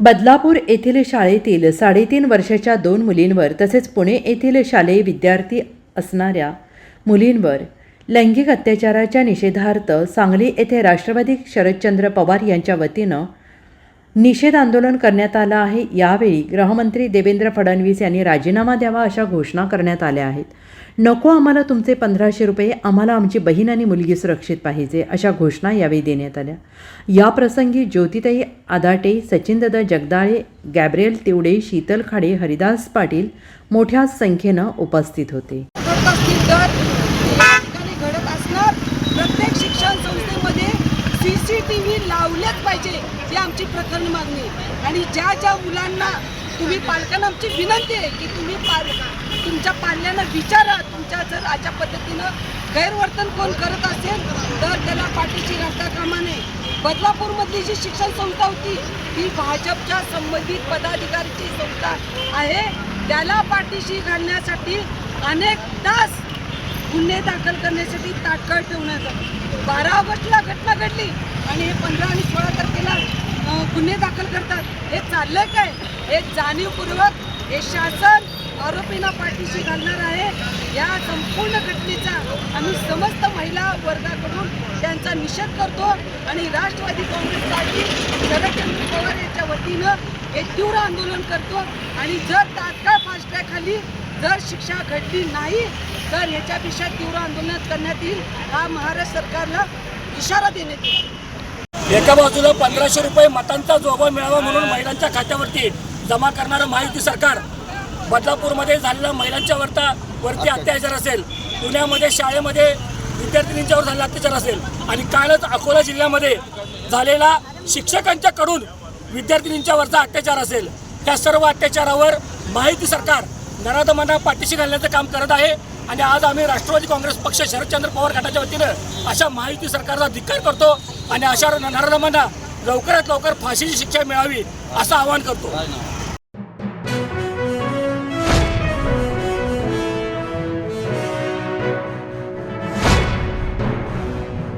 बदलापूर येथील शाळेतील साडेतीन वर्षाच्या दोन मुलींवर तसेच पुणे येथील शालेय विद्यार्थी असणाऱ्या मुलींवर लैंगिक अत्याचाराच्या निषेधार्थ सांगली येथे राष्ट्रवादी शरदचंद्र पवार यांच्या वतीनं निषेध आंदोलन करण्यात आलं आहे. यावेळी गृहमंत्री देवेंद्र फडणवीस यांनी राजीनामा द्यावा अशा घोषणा करण्यात आल्या आहेत. नको आम्हाला तुमचे पंधराशे रुपये आम्हाला आमची बहीण आणि मुलगी सुरक्षित पाहिजे अशा घोषणा यावेळी देण्यात आल्या. या प्रसंगी ज्योतिताई आदाटे सचिनदादा जगदाळे गॅब्रियल तिवडे शीतल खाडे हरिदास पाटील मोठ्या संख्येनं उपस्थित होते. टी व्ही लावलेच पाहिजे ही आमची प्रखर मागणी आणि ज्या ज्या मुलांना तुम्ही पालकांना आमची विनंती आहे की तुम्ही पाल तुमच्या पाल्यांना विचारा तुमच्या जर अशा पद्धतीनं गैरवर्तन कोण करत असेल तर त्याला पाठीची घालता कामा नये. बदलापूरमधली जी शिक्षण संस्था होती ही भाजपच्या संबंधित पदाधिकारीची संस्था आहे. त्याला पाठीशी घालण्यासाठी अनेक तास गुन्हे दाखल करण्यासाठी तात्काळ ठेवण्यात आलं. बारा ऑगस्टला घटना घडली आणि हे पंधरा आणि सोळा तारखेला गुन्हे दाखल करतात. हे चाललंय काय? हे जाणीवपूर्वक हे शासन आरोपींना पाठीशी घालणार आहे. या संपूर्ण घटनेचा आम्ही समस्त महिला वर्गाकडून त्यांचा निषेध करतो आणि राष्ट्रवादी काँग्रेस पार्टी शरदचंद्र पवार यांच्या वतीनं हे तीव्र आंदोलन करतो. आणि जर तात्काळ फास्ट जर शिक्षा घडली नाही तर याच्यापेक्षा तीव्र आंदोलन करण्यात येईल हा महाराष्ट्र सरकारला इशारा देण्यात येईल. एका बाजूला पंधराशे रुपये मतांचा जोबा मिळावा म्हणून महिलांच्या खात्यावरती जमा करणारं महायुती सरकार बदलापूरमध्ये झालेला महिलांच्या वरता वरती अत्याचार असेल पुण्यामध्ये शाळेमध्ये विद्यार्थिनींच्यावर झालेला अत्याचार असेल आणि कालच अकोला जिल्ह्यामध्ये झालेला शिक्षकांच्याकडून विद्यार्थिनींच्यावरचा अत्याचार असेल. त्या सर्व अत्याचारावर महायुती सरकार नराधमांना पाठीशी घालण्याचं काम करत आहे. आणि आज आम्ही राष्ट्रवादी काँग्रेस पक्ष शरदचंद्र पवार गटाच्या वतीनं अशा महायुती सरकारचा धिक्कार करतो आणि अशा नराधमांना लवकरात लवकर फाशीची शिक्षा मिळावी असं आवाहन करतो.